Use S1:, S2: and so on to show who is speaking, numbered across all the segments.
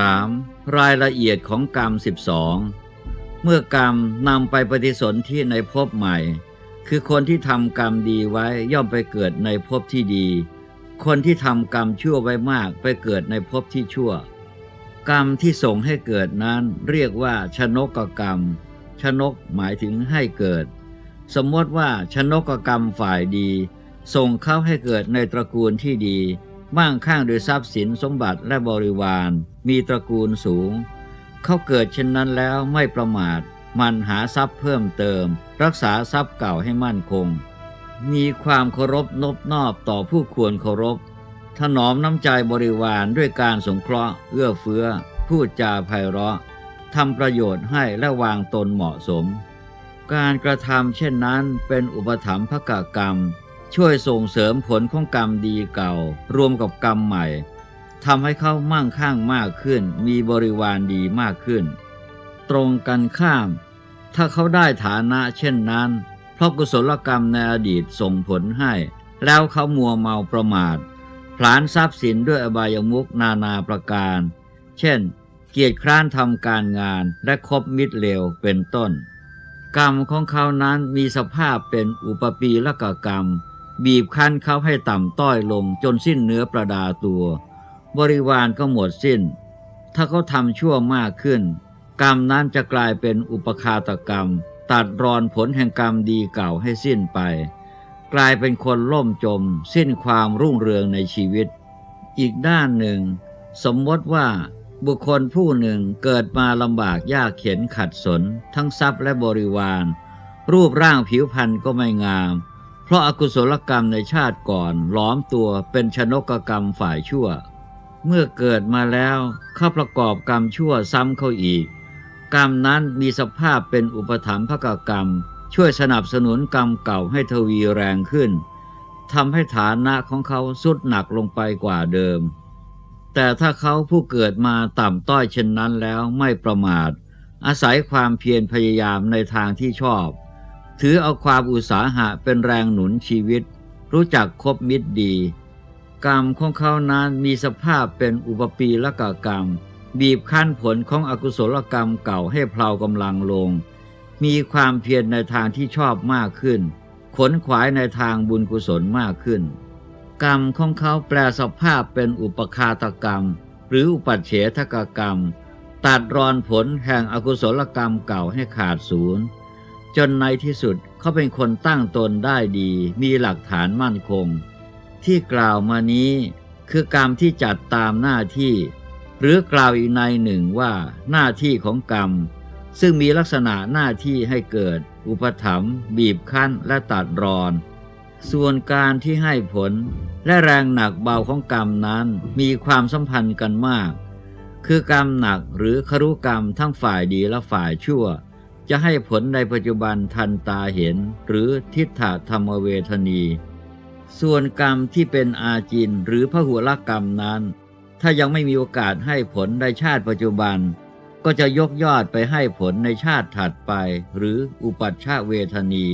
S1: 3. รายละเอียดของกรรม 12 เมื่อกรรมนำไปปฏิสนธิในภพใหม่ คือคนที่ทำกรรมดีไว้ย่อมไปเกิดในภพที่ดี คนที่ทำกรรมชั่วไว้มากไปเกิดในภพที่ชั่ว กรรมที่ส่งให้เกิดนั้นเรียกว่าชนกกรรม ชนกหมายถึงให้เกิด สมมติว่าชนกกรรมฝ่ายดี ส่งเข้าให้เกิดในตระกูลที่ดี มั่งคั่งด้วยทรัพย์สินสมบัติและบริวาร มีตระกูลสูง เขาเกิดเช่นนั้นแล้วไม่ประมาท มันหาทรัพย์เพิ่มเติม รักษาทรัพย์เก่าให้มั่นคง มีความเคารพนบนอบต่อผู้ควรเคารพ ถนอมน้ำใจบริวารด้วยการสงเคราะห์ เอื้อเฟื้อ พูดจาไพเราะทำประโยชน์ให้และวางตนเหมาะสม การกระทำเช่นนั้นเป็นอุปถัมภกกรรม ช่วยส่งเสริมผลของกรรมดีเก่า รวมกับกรรมใหม่ ทำให้เขามั่งคั่งมากขึ้น มีบริวารดีมากขึ้น ตรงกันข้าม ถ้าเขาได้ฐานะเช่นนั้น เพราะกุศลกรรมในอดีตส่งผลให้ แล้วเขามัวเมาประมาทผลานทรัพย์สินด้วยอบายมุกนานาประการ เช่น เกียรติคร้านทำการงานและคบมิตรเลวเป็นต้น กรรมของเขานั้นมีสภาพเป็นอุปปีละกกรรม บีบคั้นเขาให้ต่ำต้อยลงจนสิ้นเนื้อประดาตัว บริวารก็หมดสิ้น ถ้าเขาทำชั่วมากขึ้น กรรมนั้นจะกลายเป็นอุปคาตกรรม ตัดรอนผลแห่งกรรมดีเก่าให้สิ้นไป กลายเป็นคนล่มจม สิ้นความรุ่งเรืองในชีวิต อีกด้านหนึ่ง สมมติว่าบุคคลผู้หนึ่งเกิดมาลำบากยากเข็นขัดสน ทั้งทรัพย์และบริวาร รูปร่างผิวพรรณก็ไม่งาม เพราะอากุศลกรรมในชาติก่อนหล้อมตัวเป็นชนกกรรมฝ่ายชั่ว เมื่อเกิดมาแล้วเข้าประกอบกรรมชั่วซ้ำเข้าอีก กรรมนั้นมีสภาพเป็นอุปถัมภกกรรม ช่วยสนับสนุนกรรมเก่าให้ทวีแรงขึ้นทำให้ฐานะของเขาสุดหนักลงไปกว่าเดิม แต่ถ้าเขาผู้เกิดมาต่ำต้อยเช่นนั้นแล้วไม่ประมาท อาศัยความเพียรพยายามในทางที่ชอบ ถือเอาความอุตสาหะเป็นแรงหนุนชีวิต รู้จักคบมิตรดี กรรมของเขานั้นมีสภาพเป็นอุปปีละกกรรม บีบคั้นผลของอกุศลกรรมเก่าให้เพลากำลังลง มีความเพียรในทางที่ชอบมากขึ้น ขนขวายในทางบุญกุศลมากขึ้น กรรมของเขาแปลสภาพเป็นอุปคาตกรรม หรืออุปัเฉทกกรรม ตัดรอนผลแห่งอกุศลกรรมเก่าให้ขาดศูนย์จนในที่สุดเขาเป็นคนตั้งตนได้ดี มีหลักฐานมั่นคง ที่กล่าวมานี้คือกรรมที่จัดตามหน้าที่ หรือกล่าวอีกในหนึ่งว่าหน้าที่ของกรรม ซึ่งมีลักษณะหน้าที่ให้เกิด อุปถัมภ์บีบคั้นและตัดรอน ส่วนการที่ให้ผลและแรงหนักเบาของกรรมนั้นมีความสัมพันธ์กันมาก คือกรรมหนักหรือครุกรรมทั้งฝ่ายดีและฝ่ายชั่ว จะให้ผลในปัจจุบันทันตาเห็น หรือทิฏฐธรรมเวทนี ส่วนกรรมที่เป็นอาจินหรือพหุลกรรมนั้น ถ้ายังไม่มีโอกาสให้ผลในชาติปัจจุบัน ก็จะยกยอดไปให้ผลในชาติถัดไป หรืออุปัชชาเวทนี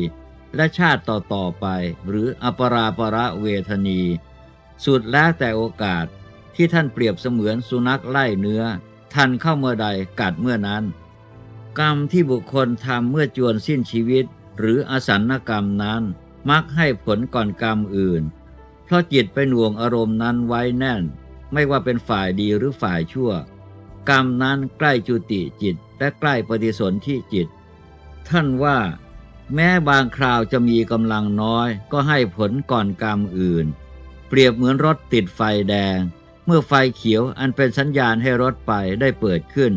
S1: และชาติต่อๆไป หรืออปราประเวทนี สุดแล้วแต่โอกาสที่ท่านเปรียบเสมือนสุนัขไล่เนื้อทันเข้าเมื่อใดกัดเมื่อนั้น กรรมที่บุคคลทำเมื่อจวนสิ้นชีวิต หรืออสันกรรมนั้น มักให้ผลก่อนกรรมอื่น เพราะจิตไปหน่วงอารมณ์นั้นไว้แน่น ไม่ว่าเป็นฝ่ายดีหรือฝ่ายชั่ว กรรมนั้นใกล้จุติจิตและใกล้ปฏิสนธิจิต ท่านว่า แม้บางคราวจะมีกำลังน้อย ก็ให้ผลก่อนกรรมอื่น เปรียบเหมือนรถติดไฟแดง เมื่อไฟเขียวอันเป็นสัญญาณให้รถไปได้เปิดขึ้น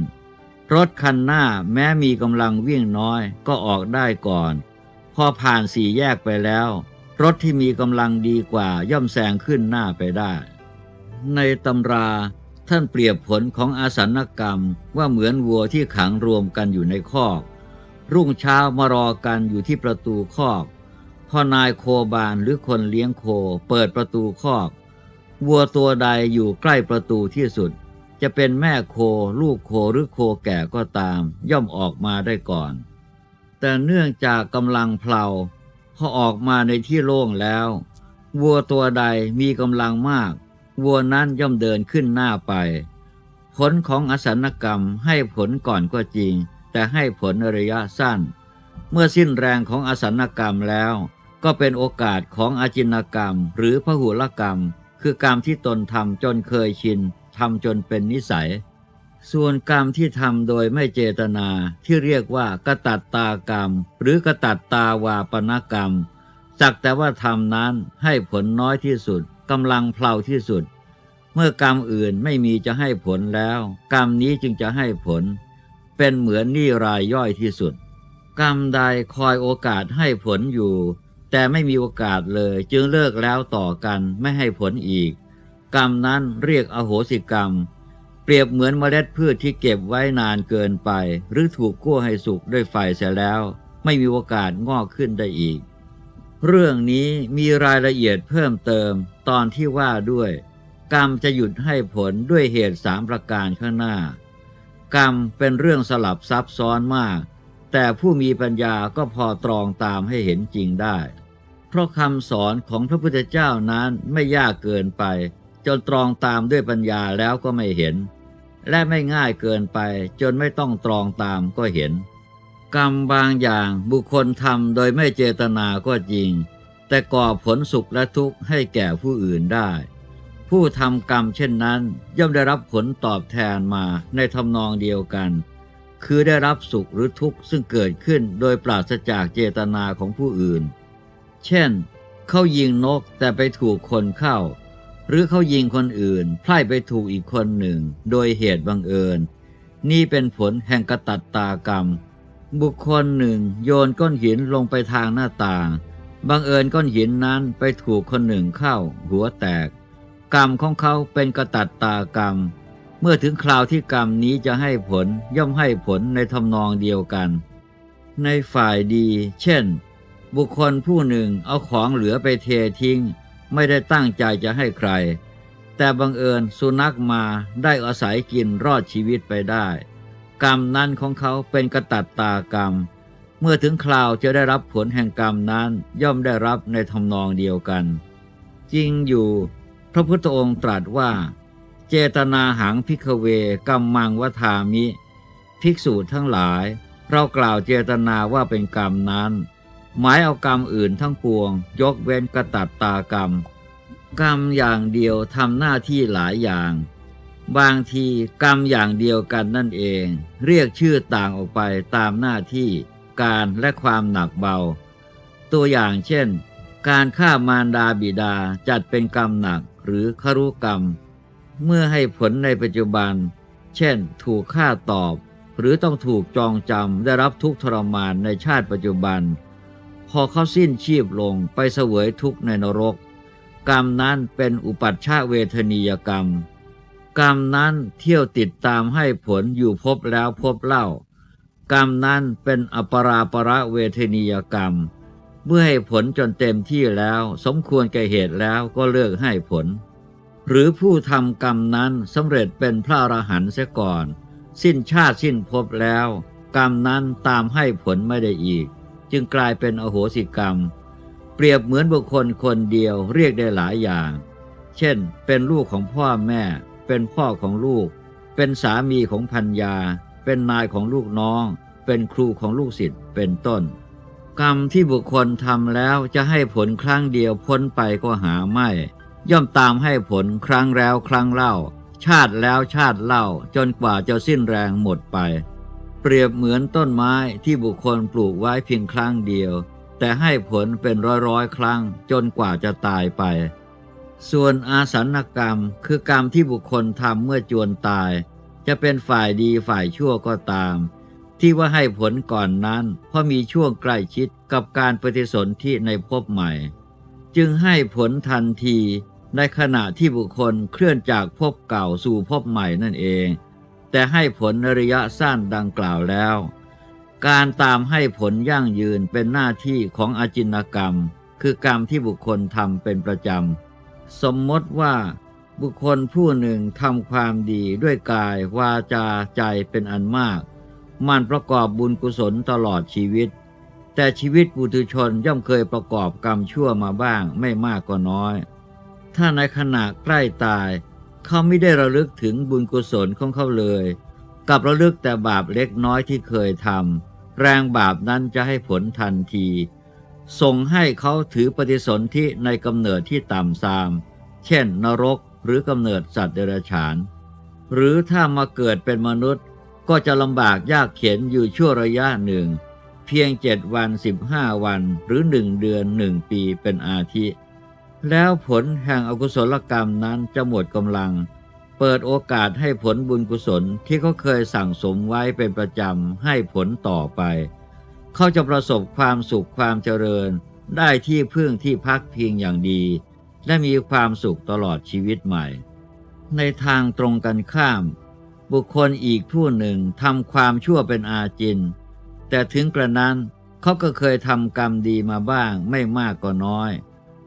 S1: รถคันหน้าแม้มีกำลังวิ่งน้อยก็ออกได้ก่อน พอผ่านสี่แยกไปแล้ว รถที่มีกำลังดีกว่าย่อมแซงขึ้นหน้าไปได้ ในตำราท่านเปรียบผลของอาสันกรรมว่าเหมือนวัวที่ขังรวมกันอยู่ในคอก รุ่งเช้ามารอกันอยู่ที่ประตูคอก พอนายโคบานหรือคนเลี้ยงโคเปิดประตูคอก วัวตัวใดอยู่ใกล้ประตูที่สุด จะเป็นแม่โค ลูกโคหรือโคแก่ก็ตาม ย่อมออกมาได้ก่อน แต่เนื่องจากกำลังเพลาพอออกมาในที่โล่งแล้ว วัวตัวใดมีกำลังมาก วัวนั้นย่อมเดินขึ้นหน้าไป ผลของอสันกรรมให้ผลก่อนก็จริง แต่ให้ผลในระยะสั้น เมื่อสิ้นแรงของอสันกรรมแล้ว ก็เป็นโอกาสของอาจินกรรม หรือพหุลกรรม คือกรรมที่ตนทำจนเคยชินทำจนเป็นนิสัย ส่วนกรรมที่ทำโดยไม่เจตนาที่เรียกว่ากตัตตากรรม หรือกตัตตาวาปนกรรม สักแต่ว่าทำนั้นให้ผลน้อยที่สุดกำลังเพลาที่สุด เมื่อกรรมอื่นไม่มีจะให้ผลแล้ว กรรมนี้จึงจะให้ผล เป็นเหมือนนี้รายย่อยที่สุด กรรมใดคอยโอกาสให้ผลอยู่ แต่ไม่มีโอกาสเลยจึงเลิกแล้วต่อกันไม่ให้ผลอีก กรรมนั้นเรียกอโหสิกรรม รียบเหมือนเมล็ดพืชที่เก็บไว้นานเกินไป หรือถูกคั่วให้สุกด้วยไฟเสียแล้ว ไม่มีโอกาสงอกขึ้นได้อีก เรื่องนี้มีรายละเอียดเพิ่มเติมตอนที่ว่าด้วย กรรมจะหยุดให้ผลด้วยเหตุสามประการข้างหน้า กรรมเป็นเรื่องสลับซับซ้อนมาก แต่ผู้มีปัญญาก็พอตรองตามให้เห็นจริงได้ เพราะคำสอนของพระพุทธเจ้านั้นไม่ยากเกินไปจนตรองตามด้วยปัญญาแล้วก็ไม่เห็น และไม่ง่ายเกินไปจนไม่ต้องตรองตามก็เห็น กรรมบางอย่างบุคคลทำโดยไม่เจตนาก็จริง แต่ก่อผลสุขและทุกข์ให้แก่ผู้อื่นได้ ผู้ทำกรรมเช่นนั้นย่อมได้รับผลตอบแทนมาในทำนองเดียวกัน คือได้รับสุขหรือทุกข์ซึ่งเกิดขึ้นโดยปราศจากเจตนาของผู้อื่น เช่น เขายิงนกแต่ไปถูกคนเข้า หรือเขายิงคนอื่นไพร่ไปถูกอีกคนหนึ่ง โดยเหตุบังเอิญ นี่เป็นผลแห่งกระตัตตากรรม บุคคลหนึ่งโยนก้อนหินลงไปทางหน้าต่างบังเอิญก้อนหินนั้นไปถูกคนหนึ่งเข้า หัวแตก กรรมของเขาเป็นกระตัตตากรรม เมื่อถึงคราวที่กรรมนี้จะให้ผลย่อมให้ผลในทำนองเดียวกัน ในฝ่ายดี เช่น บุคคลผู้หนึ่งเอาของเหลือไปเททิ้ง ไม่ได้ตั้งใจจะให้ใคร แต่บังเอิญสุนัขมาได้อาศัยกินรอดชีวิตไปได้ กรรมนั้นของเขาเป็นกระตัตตากรรม เมื่อถึงคราวจะได้รับผลแห่งกรรมนั้นย่อมได้รับในทำนองเดียวกัน จริงอยู่ พระพุทธองค์ตรัสว่า เจตนาหังพิกเวกัมมังวทามิ ภิกษุทั้งหลาย เรากล่าวเจตนาว่าเป็นกรรมนั้น หมายเอากรรมอื่นทั้งปวง ยกเว้นกระตัตตากรรม กรรมอย่างเดียวทำหน้าที่หลายอย่าง บางทีกรรมอย่างเดียวกันนั่นเอง เรียกชื่อต่างออกไปตามหน้าที่ การและความหนักเบา ตัวอย่างเช่น การฆ่ามารดาบิดาจัดเป็นกรรมหนักหรือครุกรรม เมื่อให้ผลในปัจจุบัน เช่น ถูกฆ่าตอบ หรือต้องถูกจองจำได้รับทุกข์ทรมานในชาติปัจจุบัน พอเขาสิ้นชีพลงไปเสวยทุกข์ในนรก กรรมนั้นเป็นอุปัชชาเวทนียกรรม กรรมนั้นเที่ยวติดตามให้ผลอยู่พบแล้วพบเล่า กรรมนั้นเป็นอปราประเวทนียกรรม เมื่อให้ผลจนเต็มที่แล้วสมควรแก่เหตุแล้วก็เลิกให้ผล หรือผู้ทำกรรมนั้นสำเร็จเป็นพระอรหันต์เสียก่อน สิ้นชาติสิ้นภพแล้ว กรรมนั้นตามให้ผลไม่ได้อีก จึงกลายเป็นอโหสิกรรม เปรียบเหมือนบุคคลคนเดียวเรียกได้หลายอย่าง เช่น เป็นลูกของพ่อแม่ เป็นพ่อของลูก เป็นสามีของพัญญาเป็นนายของลูกน้อง เป็นครูของลูกศิษย์เป็นต้น กรรมที่บุคคลทำแล้วจะให้ผลครั้งเดียวพ้นไปก็หาไม่ ย่อมตามให้ผลครั้งแล้วครั้งเล่า ชาติแล้วชาติเล่าจนกว่าจะสิ้นแรงหมดไป เปรียบเหมือนต้นไม้ที่บุคคลปลูกไว้เพียงครั้งเดียว แต่ให้ผลเป็นร้อยร้อยๆ ครั้งจนกว่าจะตายไป ส่วนอาสันกรรมคือกรรมที่บุคคลทำเมื่อจวนตาย จะเป็นฝ่ายดีฝ่ายชั่วก็ตาม ที่ว่าให้ผลก่อนนั้น เพราะมีช่วงใกล้ชิดกับการปฏิสนธิในภพใหม่ จึงให้ผลทันทีในขณะที่บุคคลเคลื่อนจากภพเก่าสู่ภพใหม่นั่นเอง แต่ให้ผลระยะสั้นดังกล่าวแล้ว การตามให้ผลยั่งยืนเป็นหน้าที่ของอาจินกรรม คือกรรมที่บุคคลทำเป็นประจำ สมมติว่าบุคคลผู้หนึ่งทำความดีด้วยกายวาจาใจเป็นอันมาก มันประกอบบุญกุศลตลอดชีวิต แต่ชีวิตปุถุชนย่อมเคยประกอบกรรมชั่วมาบ้างไม่มากก็น้อย ถ้าในขณะใกล้ตาย เขาไม่ได้ระลึกถึงบุญกุศลของเขาเลยกลับระลึกแต่บาปเล็กน้อยที่เคยทำแรงบาปนั้นจะให้ผลทันที ส่งให้เขาถือปฏิสนธิในกำเนิดที่ต่ำทราม เช่น นรกหรือกำเนิดสัตว์เดรัจฉาน หรือถ้ามาเกิดเป็นมนุษย์ก็จะลำบากยากเข็นอยู่ชั่วระยะหนึ่ง เพียงเจ็ดวันสิบห้าวันหรือหนึ่งเดือนหนึ่งปีเป็นอาทิ แล้วผลแห่งอกุศลกรรมนั้นจะหมดกำลัง เปิดโอกาสให้ผลบุญกุศลที่เขาเคยสั่งสมไว้เป็นประจำให้ผลต่อไป เขาจะประสบความสุขความเจริญ ได้ที่พึ่งที่พักพิงอย่างดี และมีความสุขตลอดชีวิตใหม่ ในทางตรงกันข้าม บุคคลอีกผู้หนึ่งทำความชั่วเป็นอาจิน แต่ถึงกระนั้นเขาก็เคยทำกรรมดีมาบ้างไม่มากก็น้อย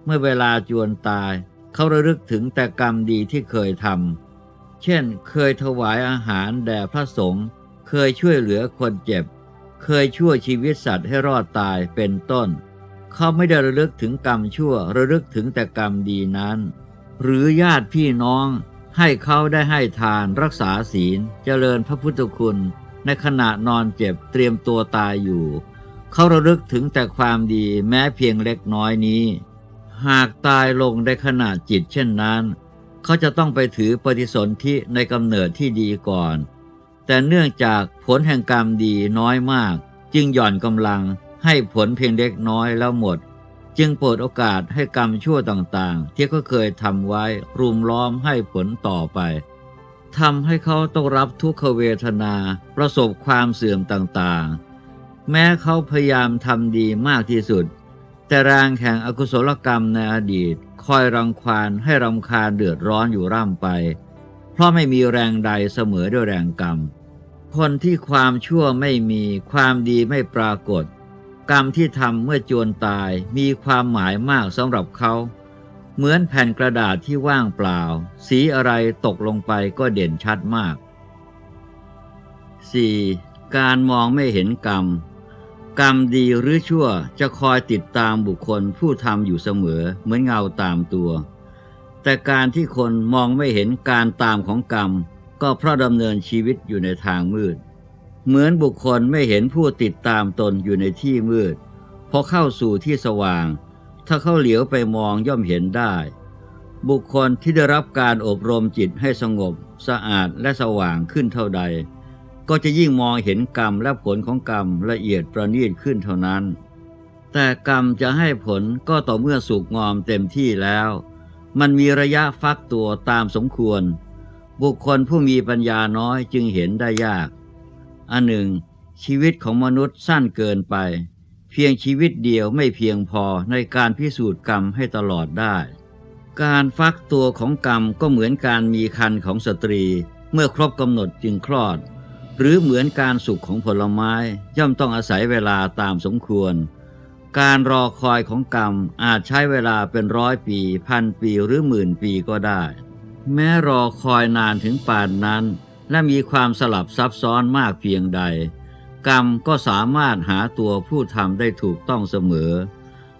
S1: เมื่อเวลาจวนตาย เขาระลึกถึงแต่กรรมดีที่เคยทำเช่น เคยถวายอาหารแด่พระสงฆ์เคยช่วยเหลือคนเจ็บ เคยช่วยชีวิตสัตว์ให้รอดตายเป็นต้น เขาไม่ได้ระลึกถึงกรรมชั่วระลึกถึงแต่กรรมดีนั้น หรือญาติพี่น้องให้เขาได้ให้ทานรักษาศีล เจริญพระพุทธคุณ ในขณะนอนเจ็บเตรียมตัวตายอยู่ เขาระลึกถึงแต่ความดีแม้เพียงเล็กน้อยนี้ หากตายลงในขณะจิตเช่นนั้น เขาจะต้องไปถือปฏิสนธิในกำเนิดที่ดีก่อน แต่เนื่องจากผลแห่งกรรมดีน้อยมาก จึงหย่อนกำลังให้ผลเพียงเล็กน้อยแล้วหมด จึงเปิดโอกาสให้กรรมชั่วต่างๆ ที่เขาเคยทำไว้รุมล้อมให้ผลต่อไปทำให้เขาต้องรับทุกขเวทนา ประสบความเสื่อมต่างๆ แม้เขาพยายามทำดีมากที่สุด ต่แรงแห่งอกุศลกรรมในอดีตคอยรังควานให้รำคาญเดือดร้อนอยู่ร่ำไป เพราะไม่มีแรงใดเสมอด้วยแรงกรรม คนที่ความชั่วไม่มีความดีไม่ปรากฏ กรรมที่ทำเมื่อจวนตายมีความหมายมากสำหรับเขา เหมือนแผ่นกระดาษที่ว่างเปล่า สีอะไรตกลงไปก็เด่นชัดมาก 4. การมองไม่เห็นกรรม กรรมดีหรือชั่วจะคอยติดตามบุคคลผู้ทำอยู่เสมอเหมือนเงาตามตัว แต่การที่คนมองไม่เห็นการตามของกรรม ก็เพราะดำเนินชีวิตอยู่ในทางมืด เหมือนบุคคลไม่เห็นผู้ติดตามตนอยู่ในที่มืดพอเข้าสู่ที่สว่าง ถ้าเขาเหลียวไปมองย่อมเห็นได้ บุคคลที่ได้รับการอบรมจิตให้สงบ สะอาดและสว่างขึ้นเท่าใด ก็จะยิ่งมองเห็นกรรมและผลของกรรมละเอียดประณีตขึ้นเท่านั้น แต่กรรมจะให้ผลก็ต่อเมื่อสุกงอมเต็มที่แล้ว มันมีระยะฟักตัวตามสมควร บุคคลผู้มีปัญญาน้อยจึงเห็นได้ยาก อันหนึ่ง ชีวิตของมนุษย์สั้นเกินไป เพียงชีวิตเดียวไม่เพียงพอในการพิสูจน์กรรมให้ตลอดได้ การฟักตัวของกรรมก็เหมือนการมีคันของสตรี เมื่อครบกำหนดจึงคลอด หรือเหมือนการสุกของผลไม้ย่อมต้องอาศัยเวลาตามสมควร การรอคอยของกรรมอาจใช้เวลาเป็นร้อยปี พันปีหรือหมื่นปีก็ได้ แม้รอคอยนานถึงป่านนั้น และมีความสลับซับซ้อนมากเพียงใด กรรมก็สามารถหาตัวผู้ทำได้ถูกต้องเสมอ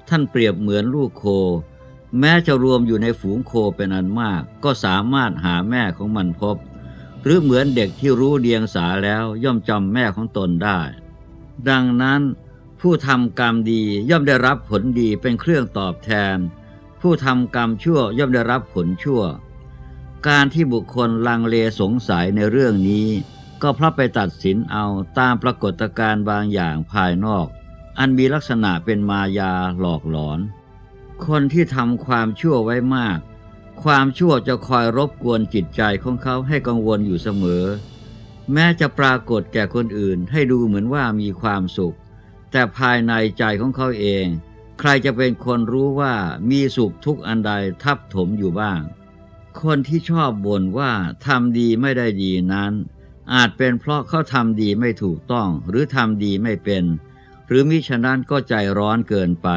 S1: ท่านเปรียบเหมือนลูกโค แม้จะรวมอยู่ในฝูงโคเป็นอันมาก ก็สามารถหาแม่ของมันพบ หรือเหมือนเด็กที่รู้เดียงสาแล้วย่อมจำแม่ของตนได้ ดังนั้น ผู้ทำกรรมดีย่อมได้รับผลดีเป็นเครื่องตอบแทน ผู้ทำกรรมชั่วย่อมได้รับผลชั่ว การที่บุคคลลังเลสงสัยในเรื่องนี้ ก็เพราะไปตัดสินเอาตามปรากฏการณ์บางอย่างภายนอก อันมีลักษณะเป็นมายาหลอกหลอน คนที่ทำความชั่วไว้มาก ความชั่วจะคอยรบกวนจิตใจของเขาให้กังวลอยู่เสมอ แม้จะปรากฏแก่คนอื่นให้ดูเหมือนว่ามีความสุข แต่ภายในใจของเขาเอง ใครจะเป็นคนรู้ว่ามีสุขทุกอันใดทับถมอยู่บ้าง คนที่ชอบบ่นว่าทำดีไม่ได้ดีนั้น อาจเป็นเพราะเขาทำดีไม่ถูกต้องหรือทำดีไม่เป็น หรือมิฉะนั้นก็ใจร้อนเกินไป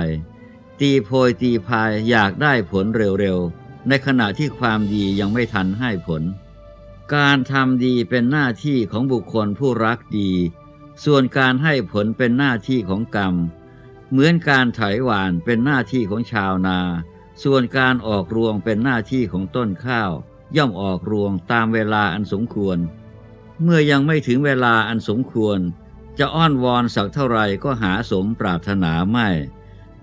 S1: ตีโพยตีพายอยากได้ผลเร็วๆ ในขณะที่ความดียังไม่ทันให้ผล การทำดีเป็นหน้าที่ของบุคคลผู้รักดี ส่วนการให้ผลเป็นหน้าที่ของกรรม เหมือนการไถหวานเป็นหน้าที่ของชาวนา ส่วนการออกรวงเป็นหน้าที่ของต้นข้าว ย่อมออกรวงตามเวลาอันสมควร เมื่อยังไม่ถึงเวลาอันสมควร จะอ้อนวอนสักเท่าไหร่ก็หาสมปรารถนาไม่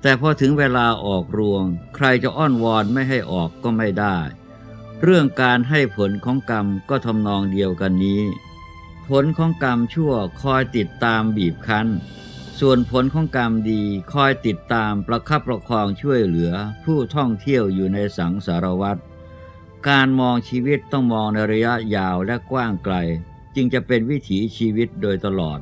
S1: แต่พอถึงเวลาออกรวง ใครจะอ้อนวอนไม่ให้ออกก็ไม่ได้ เรื่องการให้ผลของกรรมก็ทำนองเดียวกันนี้ ผลของกรรมชั่วคอยติดตามบีบคั้น ส่วนผลของกรรมดีคอยติดตามประคับประคองช่วยเหลือผู้ท่องเที่ยวอยู่ในสังสารวัตรการมองชีวิตต้องมองในระยะยาวและกว้างไกล จึงจะเป็นวิถีชีวิตโดยตลอด